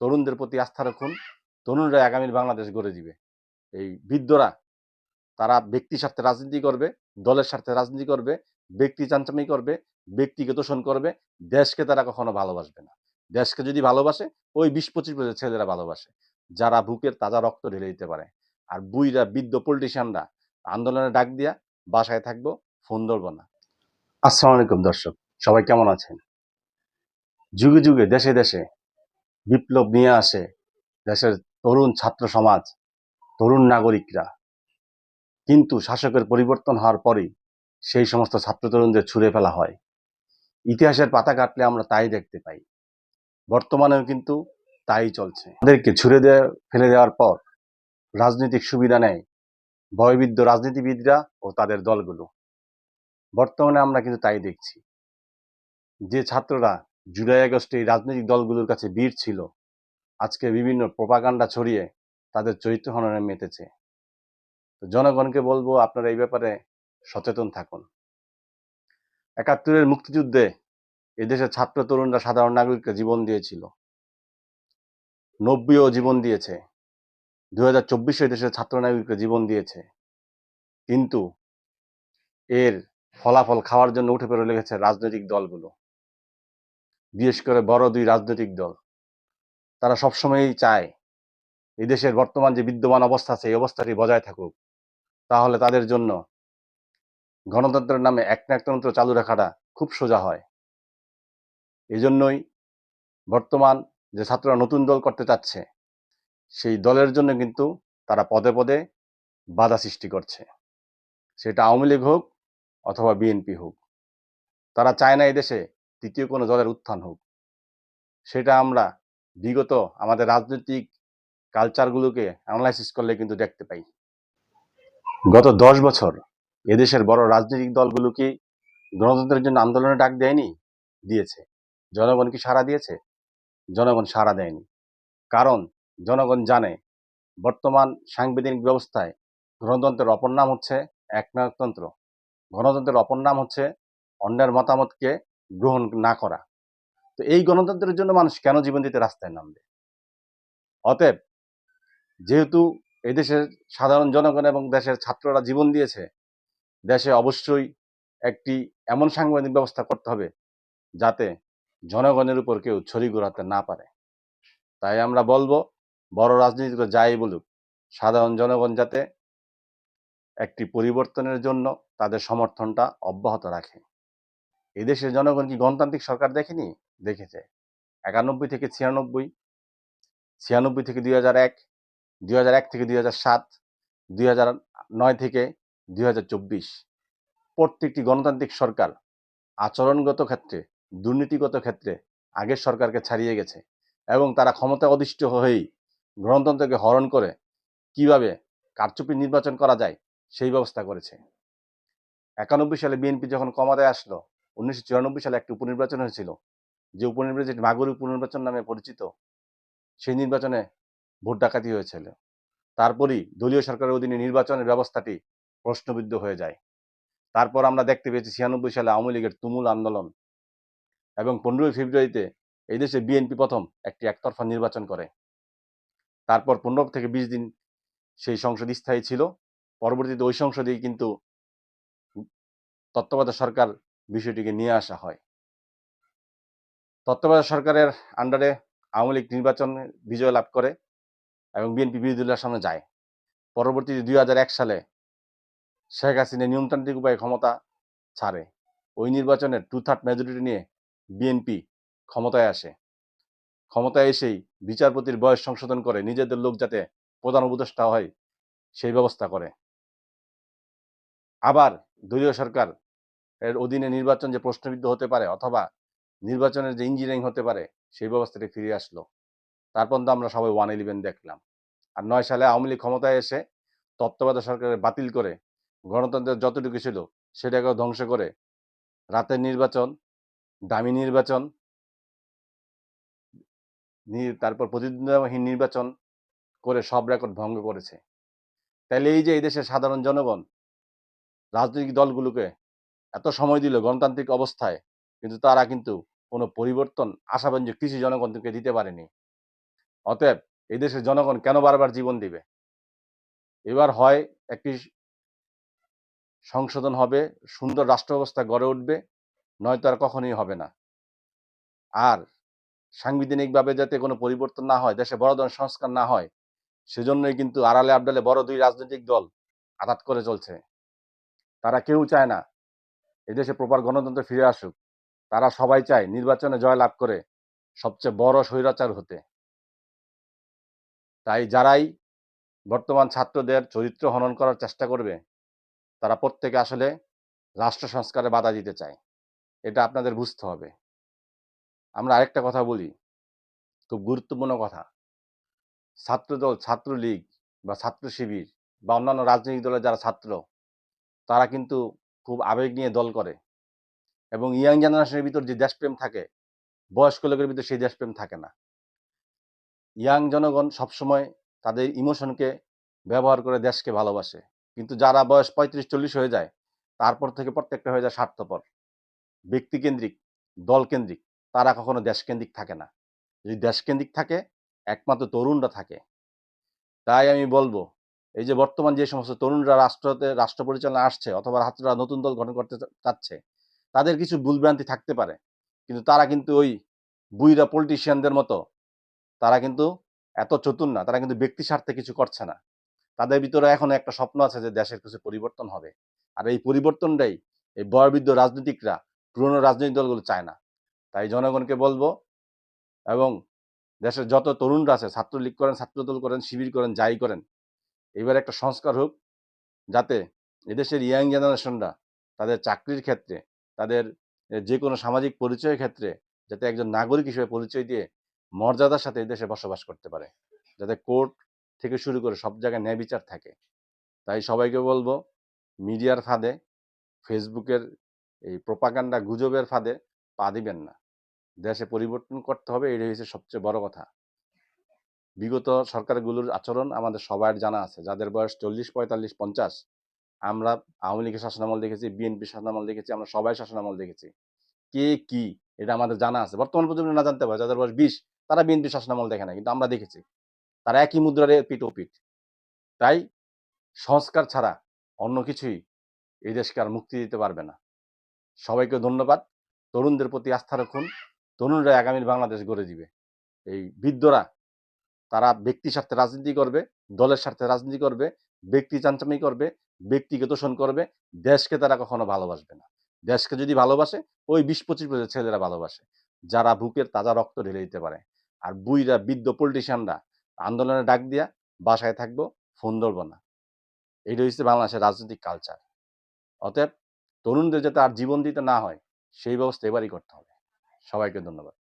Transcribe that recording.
তরুণদের প্রতি আস্থা রাখুন। তরুণরা আগামীর বাংলাদেশ গড়ে দিবে। এই বৃদ্ধরা, তারা ব্যক্তি স্বার্থে রাজনীতি করবে, দলের স্বার্থে রাজনীতি করবে, ব্যক্তি চাঞ্চামি করবে ব্যক্তিকে দোষণ করবে, দেশকে তারা কখনো ভালোবাসবে না। দেশকে যদি ভালোবাসে, ওই বিশ পঁচিশ বছর ছেলেরা ভালোবাসে, যারা বুকের তাজা রক্ত ঢেলে দিতে পারে। আর বুইরা, বৃদ্ধ পলিটিশিয়ানরা আন্দোলনে ডাক দিয়া বাসায় থাকব, ফোন ধরবো না। আসসালামু আলাইকুম দর্শক, সবাই কেমন আছেন? যুগে যুগে, দেশে দেশে বিপ্লব নিয়ে আসে দেশের তরুণ ছাত্র সমাজ, তরুণ নাগরিকরা। কিন্তু শাসকের পরিবর্তন হওয়ার পরেই সেই সমস্ত ছাত্র তরুণদের ছুঁড়ে ফেলা হয়। ইতিহাসের পাতা কাটলে আমরা তাই দেখতে পাই। বর্তমানেও কিন্তু তাই চলছে। তাদেরকে ছুড়ে দেওয়া ফেলে দেওয়ার পর রাজনৈতিক সুবিধা নেয় বয়বৃদ্ধ রাজনীতিবিদরা ও তাদের দলগুলো। বর্তমানে আমরা কিন্তু তাই দেখছি। যে ছাত্ররা জুলাই আগস্টে এই রাজনৈতিক দলগুলোর কাছে বীর ছিল। আজকে বিভিন্ন প্রপাগান্ডা ছড়িয়ে তাদের চরিত্র হননে মেতেছে। তো জনগণকে বলব আপনারা এই ব্যাপারে সচেতন থাকুন। একাত্তরের মুক্তিযুদ্ধে এদেশের ছাত্র তরুণরা সাধারণ নাগরিককে জীবন দিয়েছিল। নব্বইও জীবন দিয়েছে। দুই হাজার চব্বিশে দেশের ছাত্র নাগরিকরা জীবন দিয়েছে। কিন্তু এর ফলাফল খাওয়ার জন্য উঠে পড়ে লেগেছে রাজনৈতিক দলগুলো। বিশেষ করে বড় দুই রাজনৈতিক দল। তারা সবসময়ই চায়, এই দেশের বর্তমান যে বিদ্যমান অবস্থা আছে, এই অবস্থাটি বজায় থাকুক। তাহলে তাদের জন্য গণতন্ত্রের নামে এক একনায়কতন্ত্র চালু রাখাটা খুব সোজা হয়। এই জন্যই বর্তমান যে ছাত্ররা নতুন দল করতে চাচ্ছে, সেই দলের জন্য কিন্তু তারা পদে পদে বাধা সৃষ্টি করছে। সেটা আওয়ামী লীগ হোক অথবা বিএনপি হোক। তারা চায় না দেশে তৃতীয় কোনো দলের উত্থান হোক। সেটা আমরা বিগত আমাদের রাজনৈতিক কালচারগুলোকে অ্যানালাইসিস করলে কিন্তু দেখতে পাই। গত দশ বছর এদেশের বড় রাজনৈতিক দলগুলো কি গণতন্ত্রের জন্য আন্দোলনে ডাক দেয়নি, দিয়েছে। জনগণ কি সাড়া দিয়েছে, জনগণ সাড়া দেয়নি। কারণ জনগণ জানে বর্তমান সাংবিধানিক ব্যবস্থায় গণতন্ত্রের অপর নাম হচ্ছে একনায়কতন্ত্র। গণতন্ত্রের অপর নাম হচ্ছে অন্যের মতামতকে গ্রহণ না করা। তো এই গণতন্ত্রের জন্য মানুষ কেন জীবন দিতে রাস্তায় নামবে? অতএব যেহেতু এদেশের সাধারণ জনগণ এবং দেশের ছাত্ররা জীবন দিয়েছে, দেশে অবশ্যই একটি এমন সাংবিধানিক ব্যবস্থা করতে হবে যাতে জনগণের উপর কেউ ছড়ি ঘোরাতে না পারে। তাই আমরা বলব, বড় রাজনীতিক যাই বলুক, সাধারণ জনগণ যাতে একটি পরিবর্তনের জন্য তাদের সমর্থনটা অব্যাহত রাখে। এদেশের জনগণ কি গণতান্ত্রিক সরকার দেখেনি? দেখেছে। একানব্বই থেকে ছিয়ানব্বই ছিয়ানব্বই থেকে দুই হাজার এক, দুই হাজার এক থেকে দুই হাজার সাত, দুই হাজার নয় থেকে দুই হাজার চব্বিশ। প্রত্যেকটি গণতান্ত্রিক সরকার আচরণগত ক্ষেত্রে, দুর্নীতিগত ক্ষেত্রে আগের সরকারকে ছাড়িয়ে গেছে এবং তারা ক্ষমতা অধিষ্ঠ হয়েই গণতন্ত্রকে হরণ করে কীভাবে কারচুপি নির্বাচন করা যায় সেই ব্যবস্থা করেছে। একানব্বই সালে বিএনপি যখন ক্ষমতায় আসলো উনিশশো চুরানব্বই সালে একটি উপনির্বাচন হয়েছিল। যে উপনির্বাচন মাগুরি উপনির্বাচন নামে পরিচিত, সেই নির্বাচনে ভোট ডাকাতি হয়েছিল। তারপরই দলীয় সরকারের অধীনে নির্বাচনের ব্যবস্থাটি প্রশ্নবিদ্ধ হয়ে যায়। তারপর আমরা দেখতে পেয়েছি ছিয়ানব্বই সালে আওয়ামী লীগের তুমুল আন্দোলন এবং পনেরোই ফেব্রুয়ারিতে এই দেশে বিএনপি প্রথম একটি একতরফা নির্বাচন করে। তারপর পনেরো থেকে বিশ দিন সেই সংসদ স্থায়ী ছিল। পরবর্তীতে ওই সংসদেই কিন্তু তত্ত্বাবধায়ক সরকার বিষয়টিকে নিয়ে আসা হয়। তত্ত্বাবধায়ক সরকারের আন্ডারে আওয়ামী লীগ নির্বাচন বিজয় লাভ করে এবং বিএনপি বিরোধী দলের সামনে যায়। পরবর্তীতে দুই হাজার এক সালে শেখ হাসিনা নিয়মতান্ত্রিক উপায়ে ক্ষমতা ছাড়ে। ওই নির্বাচনের টু থার্ড মেজরিটি নিয়ে বিএনপি ক্ষমতায় আসে। ক্ষমতায় এসেই বিচারপতির বয়স সংশোধন করে নিজেদের লোক যাতে প্রধান উপদেষ্টা হয় সেই ব্যবস্থা করে। আবার দলীয় সরকার এর অধীনে নির্বাচন যে প্রশ্নবিদ্ধ হতে পারে অথবা নির্বাচনের যে ইঞ্জিনিয়ারিং হতে পারে, সেই ব্যবস্থাটি ফিরে আসলো। তারপর তো আমরা সবাই ওয়ান ইলেভেন দেখলাম। আর নয় সালে আওয়ামী লীগ ক্ষমতায় এসে তত্ত্বাবধায়ক সরকারের বাতিল করে গণতন্ত্রের যতটুকু ছিল সেটাকেও ধ্বংস করে রাতের নির্বাচন, দামি নির্বাচন তারপর প্রতিদ্বন্দ্বিতাহীন নির্বাচন করে সব রেকর্ড ভঙ্গ করেছে। তাহলে এই যে এই দেশের সাধারণ জনগণ, রাজনৈতিক দলগুলোকে এত সময় দিল গণতান্ত্রিক অবস্থায়, কিন্তু তারা কিন্তু কোনো পরিবর্তন আশাবাঞ্জ কৃষি জনগণকে দিতে পারেনি। অতএব এই দেশের জনগণ কেন বারবার জীবন দিবে? এবার হয় একটি সংশোধন হবে, সুন্দর রাষ্ট্র ব্যবস্থা গড়ে উঠবে, নয়তো আর কখনোই হবে না। আর সাংবিধানিকভাবে যাতে কোনো পরিবর্তন না হয়, দেশে বড় ধরনের সংস্কার না হয়, সেজন্যই কিন্তু আড়ালে আবডালে বড় দুই রাজনৈতিক দল আঘাত করে চলছে। তারা কেউ চায় না এদেশে প্রপার গণতন্ত্র ফিরে আসুক। তারা সবাই চায় নির্বাচনে জয় লাভ করে সবচেয়ে বড় স্বৈরাচার হতে। তাই যারাই বর্তমান ছাত্রদের চরিত্র হনন করার চেষ্টা করবে, তারা প্রত্যেকে আসলে রাষ্ট্র সংস্কারে বাধা দিতে চায়। এটা আপনাদের বুঝতে হবে। আমরা আরেকটা কথা বলি, খুব গুরুত্বপূর্ণ কথা। ছাত্রদল, ছাত্রলীগ বা ছাত্র শিবির বা অন্যান্য রাজনৈতিক দলের যারা ছাত্র, তারা কিন্তু খুব আবেগ নিয়ে দল করে এবং ইয়াং জেনারেশনের ভিতর যে দেশপ্রেম থাকে, বয়স্ক লোকের ভিতর সেই দেশপ্রেম থাকে না। ইয়াং জনগণ সবসময় তাদের ইমোশনকে ব্যবহার করে দেশকে ভালোবাসে। কিন্তু যারা বয়স পঁয়ত্রিশ, চল্লিশ হয়ে যায়, তারপর থেকে প্রত্যেকটা হয়ে যায় স্বার্থপর, ব্যক্তিকেন্দ্রিক, দলকেন্দ্রিক, তারা কখনো দেশকেন্দ্রিক থাকে না। যদি দেশকেন্দ্রিক থাকে, একমাত্র তরুণরা থাকে। তাই আমি বলব এই যে বর্তমান যে সমস্ত তরুণরা রাষ্ট্রতে, রাষ্ট্র পরিচালনা আসছে অথবা ছাত্ররা নতুন দল গঠন করতে চাচ্ছে, তাদের কিছু ভুলভ্রান্তি থাকতে পারে। কিন্তু তারা কিন্তু ওই বুইরা পলিটিশিয়ানদের মতো, তারা কিন্তু এত চতুর না, তারা কিন্তু ব্যক্তি স্বার্থে কিছু করছে না। তাদের ভিতরে এখন একটা স্বপ্ন আছে যে দেশের কিছু পরিবর্তন হবে। আর এই পরিবর্তনটাই এই বয়বৃদ্ধ রাজনীতিকরা, পুরনো রাজনৈতিক দলগুলো চায় না। তাই জনগণকে বলব এবং দেশের যত তরুণরা আছে, ছাত্রলীগ করেন, ছাত্রদল করেন, শিবির করেন, যাই করেন এবার একটা সংস্কার হোক যাতে এদেশের ইয়াং জেনারেশনরা তাদের চাকরির ক্ষেত্রে, তাদের যে কোনো সামাজিক পরিচয়ের ক্ষেত্রে যাতে একজন নাগরিক হিসেবে পরিচয় দিয়ে মর্যাদার সাথে এদেশে বসবাস করতে পারে। যাতে কোর্ট থেকে শুরু করে সব জায়গায় ন্যায় বিচার থাকে। তাই সবাইকে বলব, মিডিয়ার ফাঁদে, ফেসবুকের এই প্রপাগান্ডা গুজবের ফাঁদে পা দিবেন না। দেশে পরিবর্তন করতে হবে, এটাই হচ্ছে সবচেয়ে বড় কথা। বিগত সরকারগুলোর আচরণ আমাদের সবার জানা আছে। যাদের বয়স চল্লিশ, পঁয়তাল্লিশ, পঞ্চাশ, আমরা আওয়ামী লীগের শাসনামল দেখেছি, বিএনপি শাসনামল দেখেছি, আমরা সবাই শাসনামল দেখেছি। কে কি? এটা আমাদের জানা আছে। বর্তমান প্রজন্ম না জানতে পারে। যাদের বয়স বিশ, তারা বিএনপি শাসনামল দেখে না, কিন্তু আমরা দেখেছি। তারা একই মুদ্রারে পিঠ ও পিঠ। তাই সংস্কার ছাড়া অন্য কিছুই এই দেশকে আর মুক্তি দিতে পারবে না। সবাইকে ধন্যবাদ। তরুণদের প্রতি আস্থা রাখুন। তরুণরা আগামীর বাংলাদেশ গড়ে দিবে। এই বৃদ্ধরা তারা ব্যক্তি স্বার্থে রাজনীতি করবে, দলের স্বার্থে রাজনীতি করবে, ব্যক্তি চাঞ্চামি করবে, ব্যক্তিকে তোষণ করবে, দেশকে তারা কখনো ভালোবাসবে না। দেশকে যদি ভালোবাসে, ওই বিশ পঁচিশ বছর ছেলেরা ভালোবাসে, যারা বুকের তাজা রক্ত ঢেলে দিতে পারে। আর বুইরা, বৃদ্ধ পলিটিশিয়ানরা আন্দোলনে ডাক দিয়া বাসায় থাকব, ফোন ধরবো না। এটা হচ্ছে বাংলাদেশের রাজনৈতিক কালচার অতএব তরুণদের যাতে আর জীবন দিতে না হয়, সেই ব্যবস্থা এবারই করতে হবে। সবাইকে ধন্যবাদ।